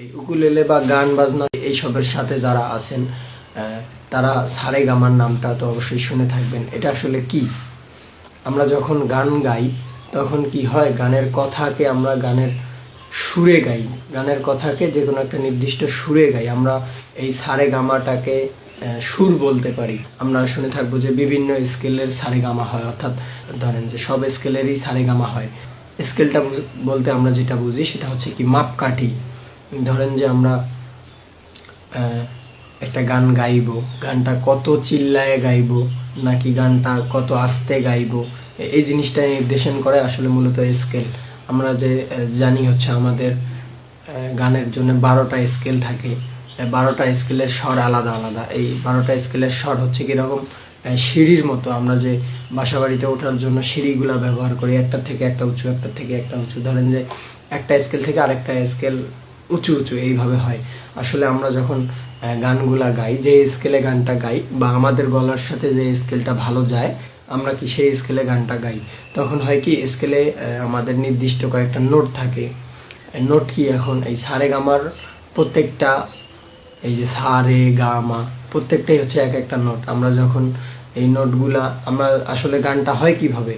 এই উকুলেলে বা গান বাজনা এইসবের সাথে যারা আছেন তারা সারে গামার নামটা তো অবশ্যই শুনে থাকবেন। এটা আসলে কি? আমরা যখন গান গাই, তখন কি হয়? গানের কথাকে আমরা গানের সুরে গাই। গানের কথাকে যে কোনো একটা নির্দিষ্ট সুরে গাই। আমরা এই সারে গামাটাকে সুর বলতে পারি। আমরা শুনে থাকব যে বিভিন্ন স্কেলের সারে গামা হয়। অর্থাৎ ধরেন যে সব স্কেলেরই সারে গামা হয়। স্কেলটা বলতে আমরা যেটা বুঝি সেটা হচ্ছে কি মাপকাঠি। ধরেন যে আমরা একটা গান গাইবো, গানটা কত চিল্লায় গাইবো, নাকি গানটা কত আস্তে গাইবো, এই জিনিসটা নির্দেশন করে আসলে মূলত স্কেল আমরা যে জানি হচ্ছে আমাদের গানের জন্য বারোটা স্কেল থাকে। বারোটা স্কেলের স্বর আলাদা আলাদা। এই বারোটা স্কেলের স্বর হচ্ছে কীরকম? সিঁড়ির মতো। আমরা যে বাসা বাড়িতে ওঠার জন্য সিঁড়িগুলা ব্যবহার করি, একটা থেকে একটা উঁচু, একটা থেকে একটা উঁচু। ধরেন যে একটা স্কেল থেকে আরেকটা স্কেল উঁচু উঁচু, এইভাবে হয়। আসলে আমরা যখন গানগুলা গাই, যে স্কেলে গানটা গাই বা আমাদের গলার সাথে যে স্কেলটা ভালো যায়, আমরা কি সেই স্কেলে গানটা গাই? তখন হয় কি স্কেলে আমাদের নির্দিষ্ট কয়েকটা নোট থাকে। নোট কি এখন? এই সারে গামার প্রত্যেকটা, এই যে সা রে গা প্রত্যেকটাই হচ্ছে এক একটা নোট আমরা যখন এই নোটগুলা আমরা আসলে গানটা হয় কীভাবে?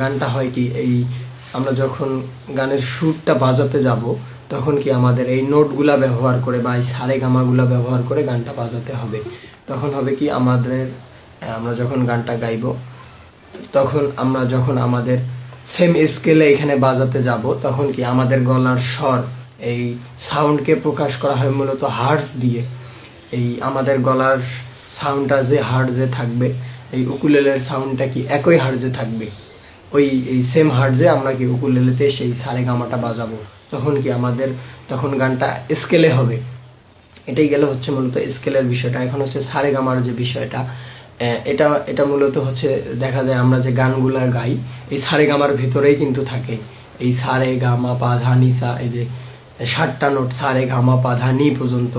গানটা হয় কি, এই আমরা যখন গানের সুরটা বাজাতে যাব তখন কি আমাদের এই নোটগুলা ব্যবহার করে বা এই সারে গামাগুলা ব্যবহার করে গানটা বাজাতে হবে? তখন হবে কি আমাদের, আমরা যখন গানটা গাইবো, তখন আমরা যখন আমাদের সেম স্কেলে এখানে বাজাতে যাব, তখন কি আমাদের গলার স্বর, এই সাউন্ডকে প্রকাশ করা হয় মূলত হার্স দিয়ে। এই আমাদের গলার সাউন্ডটা যে হার্জে থাকবে, এই উকুলেলের সাউন্ডটা কি একই হার্জে থাকবে? ওই, এই সেম হার্জে আমরা কি উকুলেলেতে সেই সারে গামাটা বাজাবো। তখন কি আমাদের, তখন গানটা স্কেলে হবে। এটাই গেলে হচ্ছে মূলত স্কেলের বিষয়টা। এখন হচ্ছে সারে গামার যে বিষয়টা এটা এটা মূলত হচ্ছে দেখা যায় আমরা যে গানগুলা গাই, এই সারে গামার ভিতরেই কিন্তু থাকে। এই সারে গামা পা ধা নি সা, এই যে ষাটটা নোট সারে গামা পা ধা নি পর্যন্ত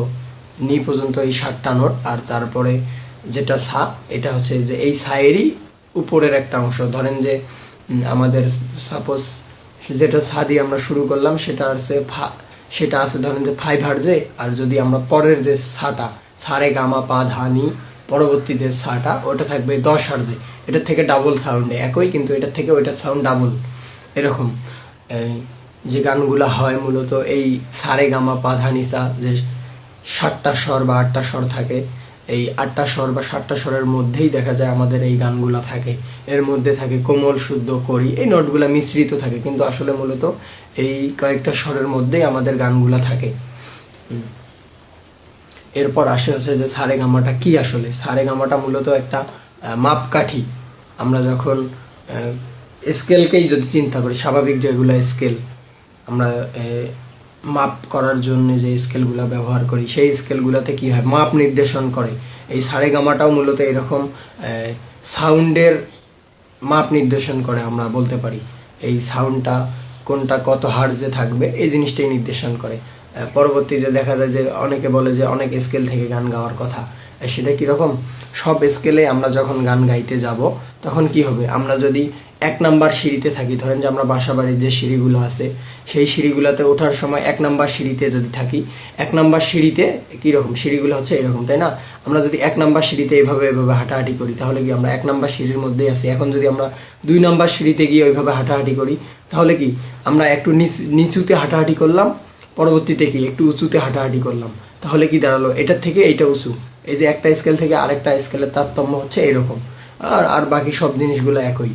নি পর্যন্ত এই ষাটটা নোট আর তারপরে যেটা সা, এটা হচ্ছে যে এই সায়েরই উপরের একটা অংশ। ধরেন যে আমাদের সাপোজ যেটা সা দিয়ে আমরা শুরু করলাম, সেটা ফা, সেটা আছে ধরেন যে ফাইভ হার্জে আর যদি আমরা পরের যে সাটা, সারে গামা, পা ধানি পরবর্তীতে সাটা, ওটা থাকবে দশ হার্জে এটার থেকে ডাবল সাউন্ডে একই কিন্তু এটার থেকে ওইটার সাউন্ড ডাবল এরকম। যে গানগুলো হয় মূলত এই সারে গামা, পা ধানিসা যে সাতটা স্বর বা আটটা স্বর থাকে এই আটটা স্বর বা সাতটা স্বরের মধ্যেই দেখা যায় আমাদের এই গানগুলা থাকে। এর মধ্যে থাকে কোমল, শুদ্ধ, করি। এই নোটগুলা মিশ্রিত থাকে, কিন্তু আসলে মূলত এই কয়েকটা স্বরের মধ্যেই আমাদের গানগুলা থাকে। এরপর আসে হচ্ছে যে সারে গামাটা কি আসলে? সারে গামাটা মূলত একটা মাপকাঠি। আমরা যখন স্কেলকেই যদি চিন্তা করি, স্বাভাবিক যেগুলো স্কেল আমরা মাপ করার জন্য যে স্কেলগুলো ব্যবহার করি, সেই স্কেলগুলোতে কি হয়? মাপ নির্দেশন করে। এই সারে গামাটাও মূলত এরকম সাউন্ডের মাপ নির্দেশন করে আমরা বলতে পারি। এই সাউন্ডটা কোনটা কত হার্জে থাকবে, এই জিনিসটাই নির্দেশন করে। পরবর্তীতে দেখা যায় যে অনেকে বলে যে অনেক স্কেল থেকে গান গাওয়ার কথা। সেটা কীরকম সব স্কেলে আমরা যখন গান গাইতে যাব, তখন কি হবে? আমরা যদি এক নাম্বার সিঁড়িতে থাকি। ধরেন যে আমরা বাসা বাড়ির যে সিঁড়িগুলো আছে, সেই সিঁড়িগুলোতে ওঠার সময় এক নাম্বার সিঁড়িতে যদি থাকি, এক নাম্বার সিঁড়িতে কীরকম? সিঁড়িগুলো হচ্ছে এরকম, তাই না? আমরা যদি এক নাম্বার সিঁড়িতে এইভাবে এভাবে হাঁটাহাঁটি করি, তাহলে কি আমরা এক নাম্বার সিঁড়ির মধ্যেই আছি? এখন যদি আমরা দুই নাম্বার সিঁড়িতে গিয়ে ওইভাবে হাঁটাহাঁটি করি, তাহলে কি আমরা একটু নিচ- নিচুতে হাঁটাহাঁটি করলাম, পরবর্তীতে কি একটু উঁচুতে হাঁটাহাঁটি করলাম? তাহলে কি দাঁড়াল? এটার থেকে এইটা উঁচু। এই যে একটা স্কেল থেকে আরেকটা স্কেলের তারতম্য হচ্ছে এরকম। আর আর বাকি সব জিনিসগুলো একই।